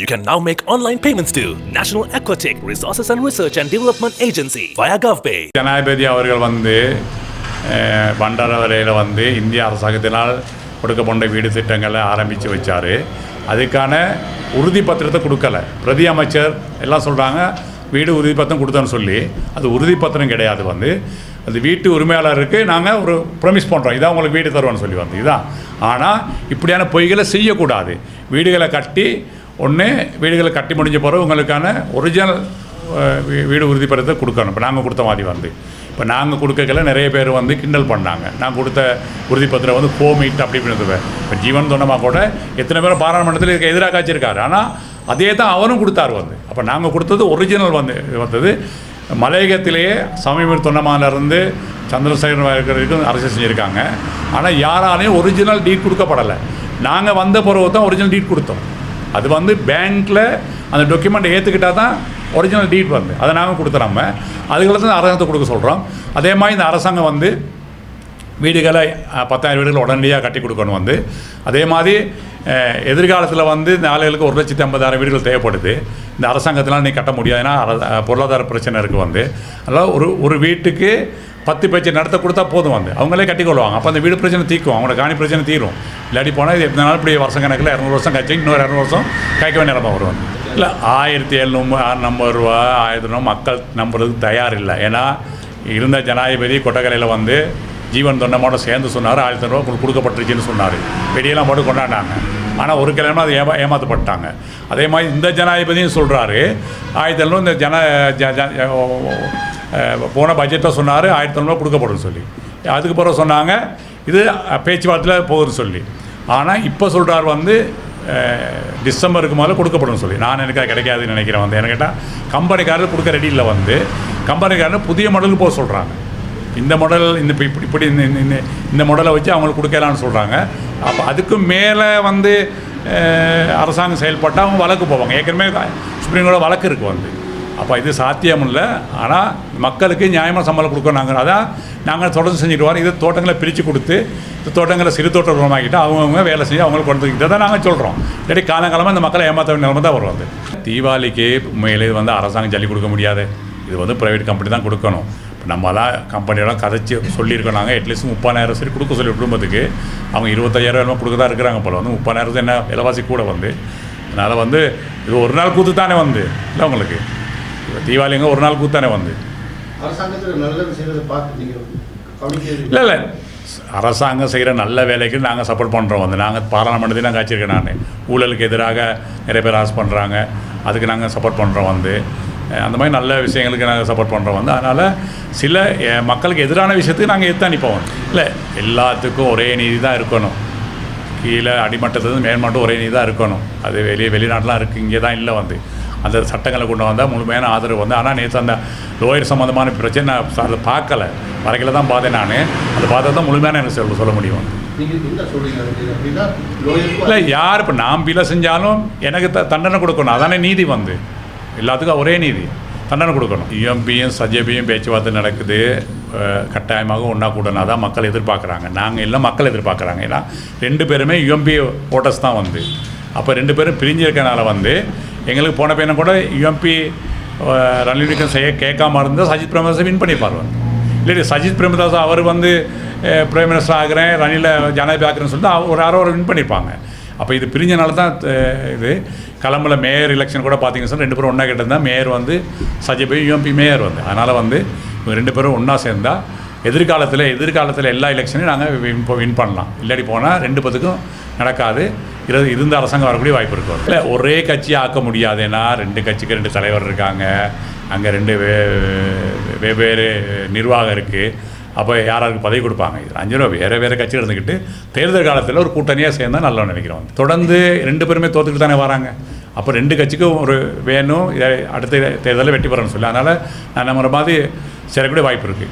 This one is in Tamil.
You can now make online payments to National Aquatic Resources and Research and Development Agency via GovPay. ஜனாதிபதி அவர்கள் வந்து பண்டார வரையில் வந்து இந்திய அரசாங்கத்தினால் கொடுக்கப்பட்ட வீடு திட்டங்களை ஆரம்பித்து வச்சார். அதுக்கான உறுதி பத்திரத்தை கொடுக்கல. பிரதி அமைச்சர் எல்லாம் சொல்கிறாங்க வீடு உறுதிப்பத்திரம் கொடுத்தோன்னு சொல்லி. அது உறுதிப்பத்திரம் கிடையாது வந்து. அது வீட்டு உரிமையாளருக்கு நாங்கள் ஒரு ப்ரொமிஸ் பண்ணுறோம் இதான் உங்களுக்கு வீடு தருவோம்னு சொல்லி வந்து. இதுதான் ஆனால் இப்படியான பொய்களை செய்யக்கூடாது. வீடுகளை கட்டி ஒன்று வீடுகளை கட்டி முடிஞ்ச பிறகு உங்களுக்கான ஒரிஜினல் வீடு உறுதிப்படுத்த கொடுக்கணும். இப்போ நாங்கள் கொடுத்த மாதிரி வந்து. இப்போ நாங்கள் கொடுக்கல நிறைய பேர் வந்து கிண்டல் பண்ணாங்க. நான் கொடுத்த உறுதிப்பத்திரம் வந்து ஹோமீட் அப்படி இப்படின்னு இப்போ ஜீவன் தொண்டமாக கூட எத்தனை பேர் பாராளுமன்றத்தில் இதுக்கு எதிராக காய்ச்சிருக்காரு. ஆனால் அதே தான் அவரும் கொடுத்தாரு வந்து. அப்போ நாங்கள் கொடுத்தது ஒரிஜினல் வந்து வந்தது. மலையகத்திலேயே சமீபர் தொண்டமானிலிருந்து சந்திரசேகரன் வரைக்கும் அரசு செஞ்சுருக்காங்க. ஆனால் யாராலையும் ஒரிஜினல் டீட் கொடுக்கப்படலை. நாங்கள் வந்த பிறகு தான் ஒரிஜினல் டீட் கொடுத்தோம். அது வந்து பேங்க்கில் அந்த டாக்குமெண்ட் ஏற்றுக்கிட்டா தான் ஒரிஜினல் டீட் வந்து. அதை நாங்கள் கொடுத்துறாம. அதுகளை தான் அரசாங்கத்தை கொடுக்க சொல்கிறோம் அதே மாதிரி இந்த அரசாங்கம் வந்து வீடுகளை பத்தாயிரம் வீடுகளை உடனடியாக கட்டி கொடுக்கணும் வந்து. அதே மாதிரி எதிர்காலத்தில் வந்து இந்த ஆளுகளுக்கு ஒரு லட்சத்தி ஐம்பதாயிரம் வீடுகள் தேவைப்படுது. இந்த அரசாங்கத்திலாம் நீ கட்ட முடியாது. ஏன்னா பொருளாதார பிரச்சனை இருக்குது வந்து. அதனால் ஒரு ஒரு வீட்டுக்கு பத்து பேச்சு நடத்த கொடுத்தா போதும் வந்து. அவங்களே கட்டிக்கொள்வாங்க. அப்போ அந்த வீடு பிரச்சனை தீர்க்கும். அவங்களோட காணி பிரச்சனை தீரும். இல்லாட்டி போனால் இது எத்தனை நாள் இப்படி வருஷம் கணக்கில் இரநூறு வருஷம் கழிச்சு இன்னொரு இரநூறு வருஷம் காய்க்க வேண்டிய நிலமை வரும் இல்லை ஆயிரத்தி எழுநூறு நம்பது ரூபா ஆயிரத்தி ரூபா மக்கள் நம்புறதுக்கு தயார் இல்லை ஏன்னா இருந்த ஜனாதிபதி கொட்டக்கலையில் வந்து ஜீவன் தொண்டமோட சேர்ந்து சொன்னார். ஆயிரத்தி ரூபா உங்களுக்கு கொடுக்கப்பட்டுருச்சுன்னு சொன்னார். வெடியெல்லாம் போட்டு கொண்டாடினாங்க. ஆனால் ஒரு கிழமை அது ஏமா ஏமாற்றப்பட்டாங்க அதே மாதிரி இந்த ஜனாதிபதியும் சொல்கிறாரு ஆயிரத்தி எழுநூறு இந்த ஜன ஜ- போன பட்ஜெட்டில் சொன்னார் ஆயிரத்தி தொண்ணூறு கொடுக்கப்படும் சொல்லி. அதுக்கு பிறகு சொன்னாங்க இது பேச்சுவார்த்தையில் போகுதுன்னு சொல்லி. ஆனால் இப்போ சொல்கிறார் வந்து டிசம்பருக்கு முதல்ல கொடுக்கப்படும் சொல்லி. நான் எனக்கு அது கிடைக்காதுன்னு நினைக்கிறேன் வந்து. என்ன கேட்டால் கம்பெனிக்காரர் கொடுக்க ரெடி இல்லை வந்து. கம்பெனிக்காரர் புதிய மாடலுக்கு போக சொல்கிறாங்க இந்த மாடல் இந்த இப்படி இப்படி இப்படி இந்த இந்த- மாடலை வச்சு அவங்களுக்கு கொடுக்கலான்னு சொல்கிறாங்க அப்போ அதுக்கு மேலே வந்து அரசாங்கம் செயல்பட்டால் அவங்க வழக்கு போவாங்க. ஏற்கனவே சுப்ரீம் கோர்ட்டில் வழக்கு இருக்குது வந்து. அப்போ இது சாத்தியம் இல்லை ஆனால் மக்களுக்கு நியாயமாக சம்பளம் கொடுக்கணும் நாங்கள் அதான் நாங்கள் தொடர்ந்து செஞ்சுட்டு வரோம். இது தோட்டங்களை பிரித்து கொடுத்து இந்த தோட்டங்களை சிறு தோட்ட உருவாக்கிட்டு அவங்கவுங்க வேலை செஞ்சு அவங்களுக்கு கொண்டு தான் நாங்கள் சொல்கிறோம் இல்லாட்டி காலங்காலமாக இந்த மக்களை ஏமாற்ற வேண்டிய நிலைமை தான் வரும் தீபாவளிக்கு உண்மையிலே வந்து அரசாங்கம் ஜல்லி கொடுக்க முடியாது. இது வந்து ப்ரைவேட் கம்பெனி தான் கொடுக்கணும். இப்போ நம்மளாம் கம்பெனியெல்லாம் கதைச்சி சொல்லியிருக்கோம் நாங்கள் அட்லீஸ்ட் முப்பதாயிரம் சரி கொடுக்க சொல்லி குடும்பத்துக்கு. அவங்க இருபத்தாயிரம் வேலை கொடுக்க தான் இருக்கிறாங்க போல. வந்து முப்பதாயிரம் என்ன விலைவாசி கூட வந்து. அதனால் வந்து இது ஒரு நாள் கூத்து தானே வந்து. இல்லை உங்களுக்கு? இப்போ தீபாவளிங்க ஒரு நாள் கூத்தானே வந்து இல்லை இல்லை அரசாங்கம் செய்கிற நல்ல வேலைக்கு நாங்கள் சப்போர்ட் பண்ணுறோம் வந்து நாங்கள் பாராளுமன்றத்தையும் நாங்கள் வச்சுருக்கேன் நான். ஊழலுக்கு எதிராக நிறைய பேர் ஆசை பண்ணுறாங்க அதுக்கு நாங்கள் சப்போர்ட் பண்ணுறோம் வந்து. அந்த மாதிரி நல்ல விஷயங்களுக்கு நாங்கள் சப்போர்ட் பண்ணுறோம் வந்து. அதனால் சில மக்களுக்கு எதிரான விஷயத்துக்கு நாங்கள் நிற்போம் வந்து. இல்லை எல்லாத்துக்கும் ஒரே நீதி தான் இருக்கணும். கீழே அடிமட்டத்துலேருந்து மேல்மட்டம் ஒரே நீதி தான் இருக்கணும். அது வெளியே வெளிநாட்டிலாம் இருக்குது இங்கே தான் இல்லை வந்து. அந்த சட்டங்களை கொண்டு வந்தால் முழுமையான ஆதரவு வந்து. ஆனால் நேற்று அந்த லோயர் சம்மந்தமான பிரச்சனை நான் அதை பார்க்கல. வரைக்கல தான் பார்த்தேன் நான். அதை பார்த்தா தான் முழுமையான எனக்கு சொல்ல சொல்ல முடியும். இல்லை யார் இப்போ நான் பிழை செஞ்சாலும் எனக்கு த தண்டனை கொடுக்கணும். அதானே நீதி வந்து. எல்லாத்துக்கும் ஒரே நீதி. தண்டனை கொடுக்கணும். யுஎம்பியும் சஜேபியும் பேச்சுவார்த்தை நடக்குது. கட்டாயமாக ஒன்றா கூடணும். அதான் மக்கள் எதிர்பார்க்குறாங்க. நாங்கள் எல்லாம் மக்கள் எதிர்பார்க்குறாங்க. ஏன்னா ரெண்டு பேருமே யுஎம்பி ஓட்டர்ஸ் தான் வந்து. அப்போ ரெண்டு பேரும் பிரிஞ்சிருக்கனால வந்து எங்களுக்கு போன பையனை கூட யுஎம்பி ரணில் விக்ரம் செய்ய கேட்காம இருந்தால் சஜித் பிரேமதாஸை வின் பண்ணிப்பார். வந்து இல்லாட்டி சஜித் பிரேமதாஸ் அவர் வந்து பிரைம் மினிஸ்டர் ஆகிறேன் ரணில ஜனாதிபதி ஆகிறேன்னு சொல்லிட்டு அவர் ஒரு யாரோ ஒரு வின் பண்ணியிருப்பாங்க அப்போ இது பிரிஞ்சனால தான் இது கிளம்புல மேயர் எலெக்ஷன் கூட பார்த்தீங்கன்னு ரெண்டு பேரும் ஒன்றா கிட்ட மேயர் வந்து சஜித் போய் யூஎம்பி மேயர் வந்து. அதனால் வந்து இவங்க ரெண்டு பேரும் ஒன்றா சேர்ந்தா எதிர்காலத்தில் எதிர்காலத்தில் எல்லா எலெக்ஷனையும் நாங்கள் வின் வின் பண்ணலாம். இல்லாடி போனால் ரெண்டு பத்துக்கும் நடக்காது. இருந்து இருந்த அரசாங்கம் வரக்கூடிய வாய்ப்பு இருக்கும் இல்லை ஒரே கட்சியை ஆக்க முடியாது ஏன்னா ரெண்டு கட்சிக்கு ரெண்டு தலைவர் இருக்காங்க. அங்கே ரெண்டு வே- வெவ்வேறு நிர்வாகம் இருக்குது அப்போ யாராருக்கு பதவி கொடுப்பாங்க? இது அஞ்சு ரூபா வேறு வேறு கட்சியில் இருந்துக்கிட்டு தேர்தல் காலத்தில் ஒரு கூட்டணியாக சேர்ந்தால் நல்லா நினைக்கிறோம். தொடர்ந்து ரெண்டு பேருமே தோத்துக்கிட்டு தானே வராங்க. அப்போ ரெண்டு கட்சிக்கும் ஒரு வேணும். இதை அடுத்த தேர்தலில் வெற்றி பெறணும்னு சொல்லி. அதனால் நான் நம்ம மாதிரி சேரக்கூடிய வாய்ப்பு இருக்குது